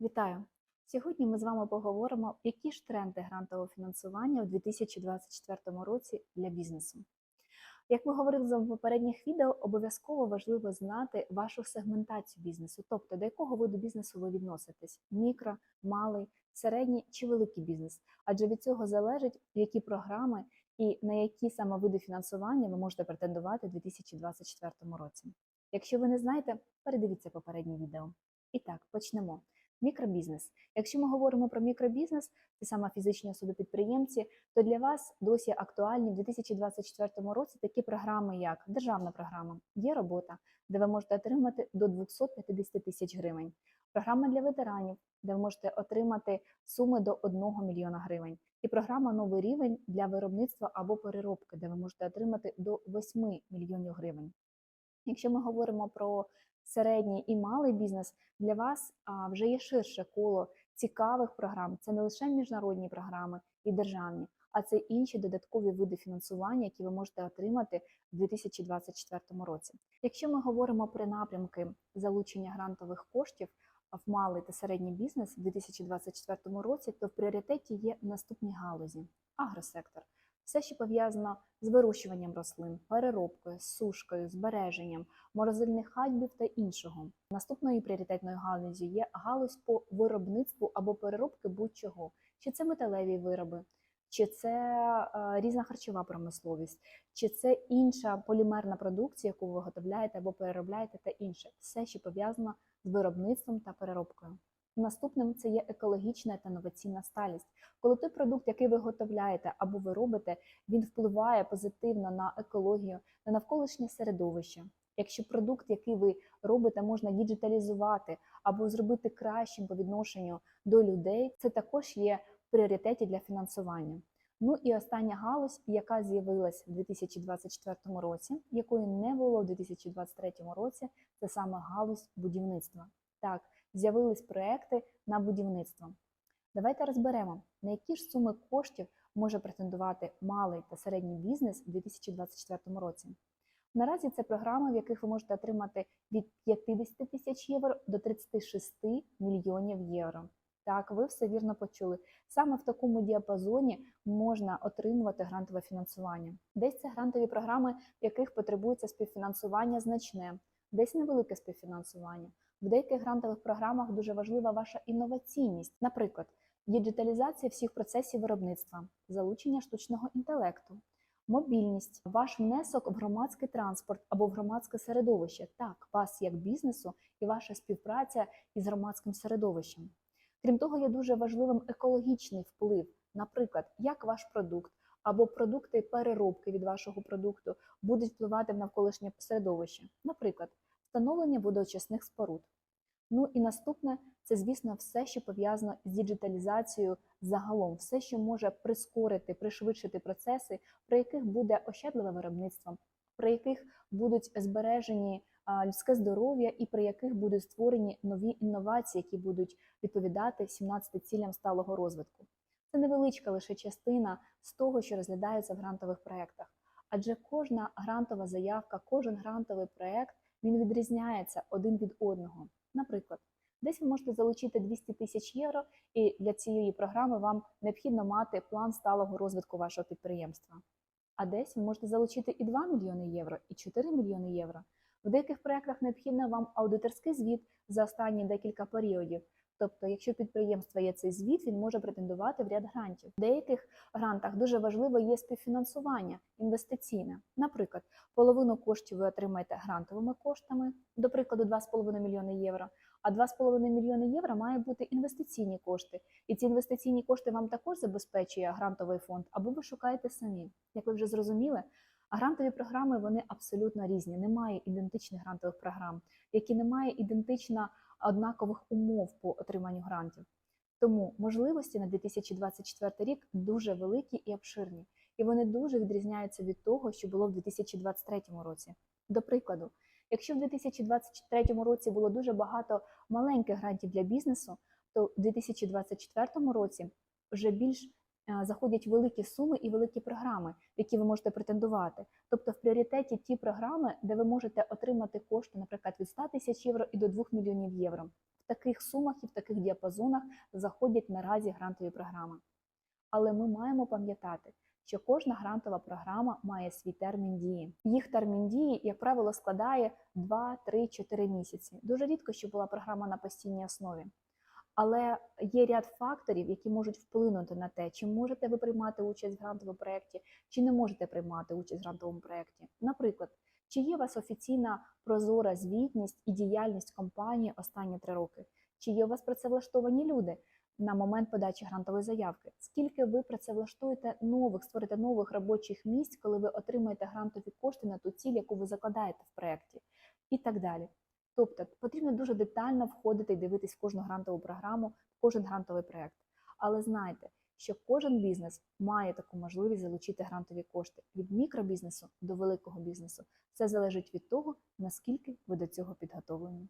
Вітаю! Сьогодні ми з вами поговоримо, які ж тренди грантового фінансування у 2024 році для бізнесу. Як ми говорили за попередніх відео, обов'язково важливо знати вашу сегментацію бізнесу, тобто до якого виду бізнесу ви відноситесь: мікро, малий, середній чи великий бізнес. Адже від цього залежить, які програми і на які саме види фінансування ви можете претендувати у 2024 році. Якщо ви не знаєте, передивіться попереднє відео. І так, почнемо. Мікробізнес. Якщо ми говоримо про мікробізнес, це саме фізичні особи-підприємці, то для вас досі актуальні в 2024 році такі програми, як державна програма, є робота, де ви можете отримати до 250 тисяч гривень, програма для ветеранів, де ви можете отримати суми до 1 мільйона гривень, і програма Новий рівень для виробництва або переробки, де ви можете отримати до 8 мільйонів гривень. Якщо ми говоримо про середній і малий бізнес, для вас вже є ширше коло цікавих програм. Це не лише міжнародні програми і державні, а це інші додаткові види фінансування, які ви можете отримати в 2024 році. Якщо ми говоримо про напрямки залучення грантових коштів в малий та середній бізнес в 2024 році, то в пріоритеті є наступні галузі: агросектор. Все, що пов'язано з вирощуванням рослин, переробкою, сушкою, збереженням, морозильних хатьбів та іншого. Наступною пріоритетною галузю є галузь по виробництву або переробки будь-чого. Чи це металеві вироби, чи це е, різна харчова промисловість, чи це інша полімерна продукція, яку ви виготовляєте або переробляєте, та інше. Все, що пов'язано з виробництвом та переробкою. Наступним це є екологічна та інноваційна сталість. Коли той продукт, який ви виготовляєте або ви робите, він впливає позитивно на екологію, на навколишнє середовище. Якщо продукт, який ви робите, можна діджиталізувати або зробити кращим по відношенню до людей, це також є в пріоритеті для фінансування. Ну і остання галузь, яка з'явилась у 2024 році, якої не було у 2023 році, це саме галузь будівництва. Так, з'явились проекти на будівництво. Давайте розберемо, на які ж суми коштів може претендувати малий та середній бізнес у 2024 році. Наразі це програми, в яких ви можете отримати від 50 тисяч євро до 36 мільйонів євро. Так, ви все вірно почули. Саме в такому діапазоні можна отримувати грантове фінансування. Десь це грантові програми, в яких потребується співфінансування значне, десь невелике співфінансування. В деяких грантових програмах дуже важлива ваша інноваційність, наприклад, діджиталізація всіх процесів виробництва, залучення штучного інтелекту, мобільність, ваш внесок в громадський транспорт або в громадське середовище, так, вас як бізнесу і ваша співпраця із громадським середовищем. Крім того, є дуже важливим екологічний вплив, наприклад, як ваш продукт або продукти переробки від вашого продукту будуть впливати в навколишнє середовище, наприклад, встановлення водоочисних споруд. Ну і наступне це, звісно, все, що пов'язано з діджиталізацією загалом, все, що може прискорити, пришвидшити процеси, при яких буде ощадливе виробництво, при яких будуть збережені людське здоров'я і при яких будуть створені нові інновації, які будуть відповідати 17 цілям сталого розвитку. Це невеличка лише частина з того, що розглядається в грантових проєктах. Адже кожна грантова заявка, кожен грантовий проєкт він відрізняється один від одного. Наприклад, десь ви можете залучити 200 тисяч євро, і для цієї програми вам необхідно мати план сталого розвитку вашого підприємства. А десь ви можете залучити і 2 мільйони євро, і 4 мільйони євро. В деяких проєктах необхідно вам аудиторський звіт за останні декілька періодів. Тобто, якщо підприємства є цей звіт, він може претендувати в ряд грантів. В деяких грантах дуже важливо є співфінансування інвестиційне. Наприклад, половину коштів ви отримаєте грантовими коштами, до прикладу, 2,5 мільйони євро. А 2,5 мільйони євро має бути інвестиційні кошти. І ці інвестиційні кошти вам також забезпечує грантовий фонд, або ви шукаєте самі. Як ви вже зрозуміли, а грантові програми вони абсолютно різні. Немає ідентичних грантових програм, які немає ідентично однакових умов по отриманню грантів. Тому можливості на 2024 рік дуже великі і обширні, і вони дуже відрізняються від того, що було в 2023 році. До прикладу, якщо в 2023 році було дуже багато маленьких грантів для бізнесу, то в 2024 році вже більш заходять великі суми і великі програми, які ви можете претендувати. Тобто в пріоритеті ті програми, де ви можете отримати кошти, наприклад, від 100 тисяч євро і до 2 мільйонів євро. В таких сумах і в таких діапазонах заходять наразі грантові програми. Але ми маємо пам'ятати, що кожна грантова програма має свій термін дії. Їх термін дії, як правило, складає 2, 3, 4 місяці. Дуже рідко, що була програма на постійній основі. Але є ряд факторів, які можуть вплинути на те, чи можете ви приймати участь в грантовому проєкті, чи не можете приймати участь в грантовому проєкті. Наприклад, чи є у вас офіційна прозора звітність і діяльність компанії останні три роки? Чи є у вас працевлаштовані люди на момент подачі грантової заявки? Скільки ви працевлаштуєте нових, створите нових робочих місць, коли ви отримаєте грантові кошти на ту ціль, яку ви закладаєте в проєкті, і так далі. Тобто потрібно дуже детально входити і дивитись в кожну грантову програму, в кожен грантовий проєкт. Але знайте, що кожен бізнес має таку можливість залучити грантові кошти від мікробізнесу до великого бізнесу. Це залежить від того, наскільки ви до цього підготовлені.